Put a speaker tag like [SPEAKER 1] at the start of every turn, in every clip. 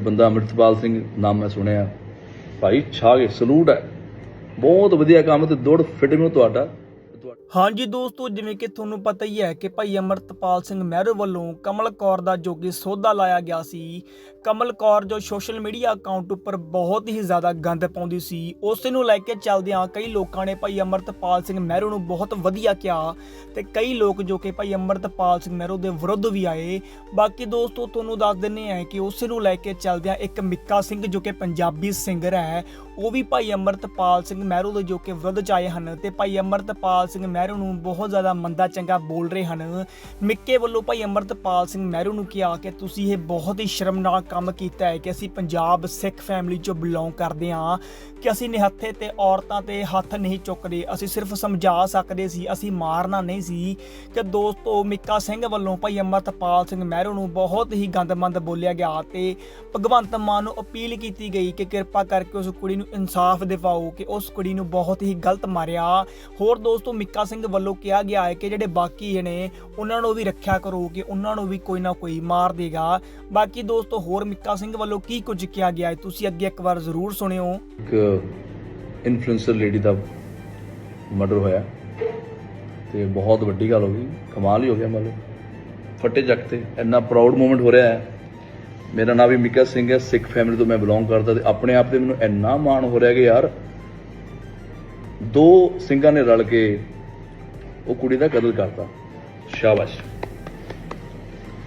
[SPEAKER 1] ਬੰਦਾ ਅੰਮ੍ਰਿਤਪਾਲ ਸਿੰਘ ਨਾਮ ਮੈਂ ਸੁਣਿਆ। ਭਾਈ ਛਾਗੇ ਸਲੂਟ ਹੈ। ਬਹੁਤ ਵਧੀਆ ਕੰਮ ਤੇ ਦੌੜ ਫਿਟਿੰਗ ਤੁਹਾਡਾ।
[SPEAKER 2] ਹਾਂਜੀ ਦੋਸਤੋ, ਜਿਵੇਂ ਕਿ ਤੁਹਾਨੂੰ ਪਤਾ ਹੀ ਹੈ ਕਿ ਭਾਈ ਅਮਰਤਪਾਲ ਸਿੰਘ ਮਹਿਰੂ ਵੱਲੋਂ ਕਮਲ ਕੌਰ ਦਾ ਜੋ ਕਿ ਸੌਦਾ ਲਾਇਆ ਗਿਆ ਸੀ ਕਮਲ ਕੌਰ ਜੋ ਸੋਸ਼ਲ ਮੀਡੀਆ ਅਕਾਊਂਟ ਉੱਪਰ ਬਹੁਤ ਹੀ ਜ਼ਿਆਦਾ ਗੰਦ ਪਾਉਂਦੀ ਸੀ, ਉਸ ਨੂੰ ਲੈ ਕੇ ਚੱਲਦਿਆਂ ਕਈ ਲੋਕਾਂ ਨੇ ਭਾਈ ਅਮਰਤਪਾਲ ਸਿੰਘ ਮਹਿਰੂ ਨੂੰ ਬਹੁਤ ਵਧੀਆ ਕਿਹਾ ਤੇ ਕਈ ਲੋਕ ਜੋ ਕਿ ਭਾਈ ਅਮਰਤਪਾਲ ਸਿੰਘ ਮਹਿਰੂ ਦੇ ਵਿਰੁੱਧ ਵੀ ਆਏ। ਬਾਕੀ ਦੋਸਤੋ, ਤੁਹਾਨੂੰ ਦੱਸ ਦਿੰਨੇ ਆ ਕਿ ਉਸੇ ਨੂੰ ਲੈ ਕੇ ਚੱਲਦਿਆਂ ਇੱਕ ਮਿੱਕਾ ਸਿੰਘ ਜੋ ਕਿ ਪੰਜਾਬੀ ਸਿੰਗਰ ਹੈ, ਉਹ ਵੀ ਭਾਈ ਅਮਰਤਪਾਲ ਸਿੰਘ ਮਹਿਰੂ ਦੇ ਜੋ ਕਿ ਵਿਰੁੱਧ ਚ ਆਏ ਹਨ ਤੇ ਭਾਈ ਅਮਰਤਪਾਲ ਸਿੰਘ ਮਹਿਰੂ ਨੂੰ ਬਹੁਤ ਜ਼ਿਆਦਾ ਮੰਦਾ ਚੰਗਾ ਬੋਲ ਰਹੇ ਹਨ। ਮਿੱਕੇ ਵੱਲੋਂ ਭਾਈ ਅਮਰਤਪਾਲ ਸਿੰਘ ਮਹਿਰੂ ਨੂੰ ਕਿਹਾ ਕਿ ਤੁਸੀਂ ਇਹ ਬਹੁਤ ਹੀ ਸ਼ਰਮਨਾਕ ਕੰਮ ਕੀਤਾ ਹੈ ਕਿ ਅਸੀਂ ਪੰਜਾਬ ਸਿੱਖ ਫੈਮਿਲੀ ਚੋਂ ਬਿਲੋਂਗ ਕਰਦੇ ਹਾਂ, ਕਿ ਅਸੀਂ ਨਿਹੱਥੇ ਤੇ ਔਰਤਾਂ ਤੇ ਹੱਥ ਨਹੀਂ ਚੁੱਕਦੇ, ਅਸੀਂ ਸਿਰਫ ਸਮਝਾ ਸਕਦੇ ਸੀ, ਅਸੀਂ ਮਾਰਨਾ ਨਹੀਂ ਸੀ, ਕਿ ਦੋਸਤੋ ਮਿੱਕਾ ਸਿੰਘ ਵੱਲੋਂ ਭਾਈ ਅਮਰਤਪਾਲ ਸਿੰਘ ਮਹਿਰੋ ਨੂੰ ਬਹੁਤ ਹੀ ਗੰਦਮੰਦ ਬੋਲਿਆ ਗਿਆ ਤੇ ਭਗਵੰਤ ਮਾਨ ਨੂੰ ਅਪੀਲ ਕੀਤੀ ਗਈ ਕਿ ਕਿਰਪਾ ਕਰਕੇ ਉਸ ਕੁੜੀ ਨੂੰ ਇਨਸਾਫ ਦਿਵਾਓ, ਕਿ ਉਸ ਕੁੜੀ ਨੂੰ ਬਹੁਤ ਹੀ ਗਲਤ ਮਾਰਿਆ। ਹੋਰ ਦੋਸਤੋ ਮਿੱਕਾ ਸਿੰਘ ਵੱਲੋਂ ਕਿਹਾ ਗਿਆ ਹੈ ਕਿ ਜਿਹੜੇ ਬਾਕੀ ਨੇ ਉਹਨਾਂ ਨੂੰ ਵੀ ਰੱਖਿਆ ਕਰੋ, ਕਿ ਉਹਨਾਂ ਨੂੰ ਵੀ ਕੋਈ ਨਾ ਕੋਈ ਮਾਰ ਦੇਗਾ। ਬਾਕੀ ਦੋਸਤੋ ਹੋਰ ਮਿੱਕਾ ਸਿੰਘ ਵੱਲੋਂ ਕੀ ਕੁਝ ਕਿਹਾ ਗਿਆ ਹੈ? ਤੁਸੀਂ ਅੱਗੇ ਇੱਕ ਵਾਰ ਜ਼ਰੂਰ ਸੁਣਿਓ।
[SPEAKER 1] ਇੱਕ ਇਨਫਲੂਐਂਸਰ ਲੇਡੀ ਦਾ ਮਰਡਰ ਹੋਇਆ। ਤੇ ਬਹੁਤ ਵੱਡੀ ਗੱਲ ਹੋ ਗਈ। ਕਮਾਲ ਹੀ ਹੋ ਗਿਆ ਮਤਲਬ। ਫੱਟੇ ਜੱਗ ਤੇ ਇੰਨਾ ਪ੍ਰਾਊਡ ਮੂਮੈਂਟ ਹੋ ਰਿਹਾ ਹੈ। ਮੇਰਾ ਨਾਮ ਵੀ ਮਿੱਕਾ ਸਿੰਘ ਹੈ। ਸਿੱਖ ਫੈਮਿਲੀ ਤੋਂ ਮੈਂ ਬਿਲੋਂਗ ਕਰਦਾ ਤੇ ਆਪਣੇ ਆਪ ਤੇ ਮੈਨੂੰ ਇੰਨਾ ਮਾਣ ਹੋ ਰਿਹਾ ਕਿ ਯਾਰ, ਦੋ ਸਿੰਘਾਂ ਨੇ ਰਲ ਕੇ ਉਹ ਕੁੜੀ ਦਾ ਕਤਲ ਕਰਤਾ। ਸ਼ਾਬਾਸ਼।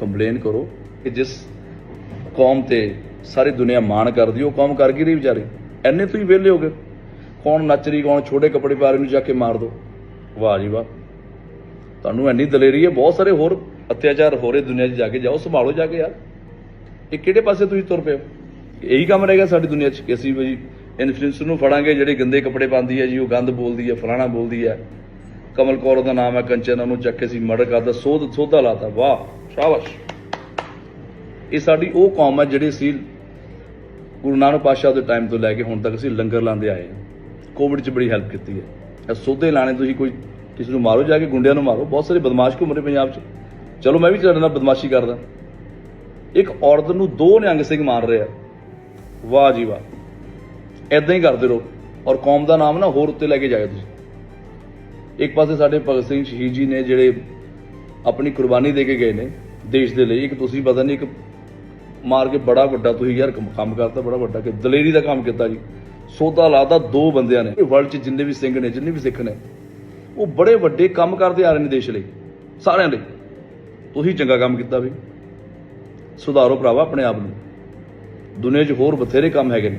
[SPEAKER 1] ਕੰਪਲੇਨ ਕਰੋ ਕਿ ਜਿਸ ਕੌਮ ਤੇ ਸਾਰੀ ਦੁਨੀਆ ਮਾਣ ਕਰਦੀ ਉਹ ਕੌਮ ਕਰ ਗਈ ਰਹੀ ਵਿਚਾਰੇ। ਐਨੇ ਤੁਸੀਂ ਵਿਹਲੇ ਹੋ ਗਏ। ਕੌਣ ਨੱਚ ਰਹੀ, ਕੌਣ ਛੋਟੇ ਕੱਪੜੇ ਪਾ ਰਹੀ ਨੂੰ ਜਾ ਕੇ ਮਾਰ ਦੋ। ਵਾਹ ਜੀ ਵਾਹ। ਤੁਹਾਨੂੰ ਐਨੀ ਦਲੇਰੀ ਹੈ, ਬਹੁਤ ਸਾਰੇ ਹੋਰ ਅਤਿਆਚਾਰ ਹੋ ਰਹੇ ਦੁਨੀਆ 'ਚ ਜਾ ਕੇ। ਜਾਓ, ਸੰਭਾਲੋ ਜਾ ਕੇ ਯਾਰ। ਇਹ ਕਿਹੜੇ ਪਾਸੇ ਤੁਸੀਂ ਤੁਰ ਪਏ ਹੋ? ਇਹੀ ਕੰਮ ਰਹੇਗਾ ਸਾਡੀ ਦੁਨੀਆ 'ਚ ਕਿ ਅਸੀਂ ਵੀ ਇਨਫਲੂਐਂਸਰ ਨੂੰ ਫੜਾਂਗੇ, ਜਿਹੜੇ ਗੰਦੇ ਕੱਪੜੇ ਪਾਉਂਦੀ ਹੈ ਜੀ, ਉਹ ਗੰਦ ਬੋਲਦੀ ਹੈ, ਫਲਾਣਾ ਬੋਲਦੀ ਹੈ। ਕਮਲ ਕੌਰ ਦਾ ਨਾਮ ਹੈ, ਕੰਚਨ, ਉਹਨੂੰ ਚੱਕ ਕੇ ਸੀ ਮਰਡਰ ਕਰਦਾ ਸੋਧ ਸੋਧਾ ਲਾਤਾ। ਵਾਹ। ਸ਼ਾਬਾਸ਼। ਇਹ ਸਾਡੀ ਉਹ ਕੌਮ ਹੈ ਜਿਹੜੇ ਸੀ ਗੁਰੂ ਨਾਨਕ ਪਾਤਸ਼ਾਹ ਦੇ ਟਾਈਮ ਤੋਂ ਲੈ ਕੇ ਹੁਣ ਤੱਕ ਅਸੀਂ ਲੰਗਰ ਲਾਉਂਦੇ ਆਏ ਹਾਂ। ਕੋਵਿਡ 'ਚ ਬੜੀ ਹੈਲਪ ਕੀਤੀ ਹੈ। ਇਹ ਸੋਧੇ ਲਾਣੇ ਤੁਸੀਂ ਕੋਈ ਕਿਸੇ ਨੂੰ ਮਾਰੋ, ਜਾ ਕੇ ਗੁੰਡਿਆਂ ਨੂੰ ਮਾਰੋ। ਬਹੁਤ ਸਾਰੇ ਬਦਮਾਸ਼ ਘੁੰਮ ਰਹੇ ਪੰਜਾਬ 'ਚ। ਚਲੋ ਮੈਂ ਵੀ ਤੁਹਾਡੇ ਨਾਲ ਬਦਮਾਸ਼ੀ ਕਰਦਾ। ਇੱਕ ਔਰਤ ਨੂੰ ਦੋ ਨਿਹੰਗ ਸਿੰਘ ਮਾਰ ਰਿਹਾ। ਵਾਹ ਜੀ ਵਾਹ। ਐਦਾਂ ਹੀ ਕਰਦੇ ਰਹੋ। ਔਰ ਕੌਮ ਦਾ ਨਾਮ ਨਾ ਹੋਰ ਉੱਤੇ ਲੈ ਕੇ ਜਾਇਓ ਤੁਸੀਂ। ਇੱਕ ਪਾਸੇ ਸਾਡੇ ਭਗਤ ਸਿੰਘ ਸ਼ਹੀਦ ਜੀ ਨੇ ਜਿਹੜੇ ਆਪਣੀ ਕੁਰਬਾਨੀ ਦੇ ਕੇ ਗਏ ਨੇ ਦੇਸ਼ ਦੇ ਲਈ। ਇੱਕ ਤੁਸੀਂ ਪਤਾ ਨਹੀਂ, ਇੱਕ ਮਾਰ ਕੇ ਬੜਾ ਵੱਡਾ ਤੁਸੀਂ ਯਾਰ ਕੰਮ ਕਰਤਾ, ਬੜਾ ਵੱਡਾ ਕਿ ਦਲੇਰੀ ਦਾ ਕੰਮ ਕੀਤਾ ਜੀ। ਸੋਧਾ ਲਾਦਾ ਦੋ ਬੰਦਿਆਂ ਨੇ। ਵਰਲਡ 'ਚ ਜਿੰਨੇ ਵੀ ਸਿੰਘ ਨੇ, ਜਿੰਨੇ ਵੀ ਸਿੱਖ ਨੇ, ਉਹ ਬੜੇ ਵੱਡੇ ਕੰਮ ਕਰਦੇ ਆ ਰਹੇ ਨੇ ਦੇਸ਼ ਲਈ, ਸਾਰਿਆਂ ਲਈ। ਤੁਸੀਂ ਚੰਗਾ ਕੰਮ ਕੀਤਾ ਵੀ। ਸੁਧਾਰੋ ਭਰਾਵਾ ਆਪਣੇ ਆਪ ਨੂੰ। ਦੁਨੀਆ 'ਚ ਹੋਰ ਬਥੇਰੇ ਕੰਮ ਹੈਗੇ ਨੇ।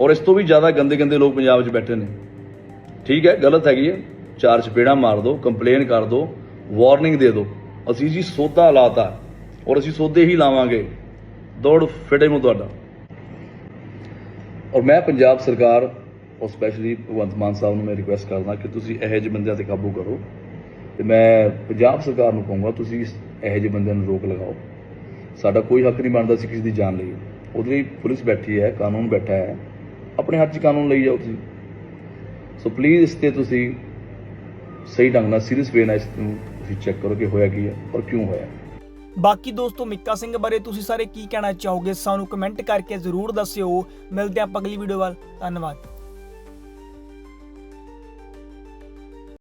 [SPEAKER 1] ਔਰ ਇਸ ਤੋਂ ਵੀ ਜ਼ਿਆਦਾ ਗੰਦੇ ਗੰਦੇ ਲੋਕ ਪੰਜਾਬ 'ਚ ਬੈਠੇ ਨੇ। ਠੀਕ ਹੈ, ਗਲਤ ਹੈਗੀ ਹੈ। ਚਾਰ ਚਪੇੜਾ ਮਾਰ ਦਿਓ ਕੰਪਲੇਨ ਕਰ ਦਿਓ ਵਾਰਨਿੰਗ ਦੇ ਦਿਓ। ਅਸੀਂ ਜੀ ਸੌਦਾ ਲਾਤਾ ਔਰ ਅਸੀਂ ਸੌਦੇ ਹੀ ਲਾਵਾਂਗੇ। ਦੌੜ ਫਿਟੇ ਨੂੰ ਤੁਹਾਡਾ। ਔਰ ਮੈਂ ਪੰਜਾਬ ਸਰਕਾਰ ਔਰ ਸਪੈਸ਼ਲੀ ਭਗਵੰਤ ਮਾਨ ਸਾਹਿਬ ਨੂੰ ਮੈਂ ਰਿਕੁਐਸਟ ਕਰਦਾ ਕਿ ਤੁਸੀਂ ਇਹੋ ਜਿਹੇ ਬੰਦਿਆਂ ਤੇ ਕਾਬੂ ਕਰੋ। ਤੇ ਮੈਂ ਪੰਜਾਬ ਸਰਕਾਰ ਨੂੰ ਕਹੂੰਗਾ, ਤੁਸੀਂ ਇਹੋ ਜਿਹੇ ਬੰਦਿਆਂ ਨੂੰ ਰੋਕ ਲਗਾਓ। ਸਾਡਾ ਕੋਈ ਹੱਕ ਨਹੀਂ ਬਣਦਾ ਸੀ ਕਿਸੇ ਦੀ ਜਾਨ ਲਈ। ਉਹਦੇ ਲਈ ਪੁਲਿਸ ਬੈਠੀ ਹੈ, ਕਾਨੂੰਨ ਬੈਠਾ ਹੈ। ਆਪਣੇ ਹੱਥ 'ਚ ਕਾਨੂੰਨ ਲਈ ਜਾਓ ਤੁਸੀਂ। ਸੋ ਪਲੀਜ਼ ਇਸ ਤੇ ਤੁਸੀਂ ਸਹੀ ਢੰਗ ਨਾਲ ਸੀਰੀਅਸ ਵੇ ਨਾਲ ਇਸ ਨੂੰ ਤੁਸੀਂ ਚੈੱਕ ਕਰੋ ਕਿ ਹੋਇਆ ਕੀ ਹੈ ਔਰ ਕਿਉਂ ਹੋਇਆ।
[SPEAKER 2] ਬਾਕੀ ਦੋਸਤੋ ਮਿੱਕਾ ਸਿੰਘ ਬਾਰੇ ਤੁਸੀਂ ਸਾਰੇ ਕੀ ਕਹਿਣਾ ਚਾਹੋਗੇ ਸਾਨੂੰ ਕਮੈਂਟ ਕਰਕੇ ਜ਼ਰੂਰ ਦੱਸਿਓ। ਮਿਲਦੇ ਹਾਂ ਅਗਲੀ ਵੀਡੀਓ ਵੱਲ। ਧੰਨਵਾਦ।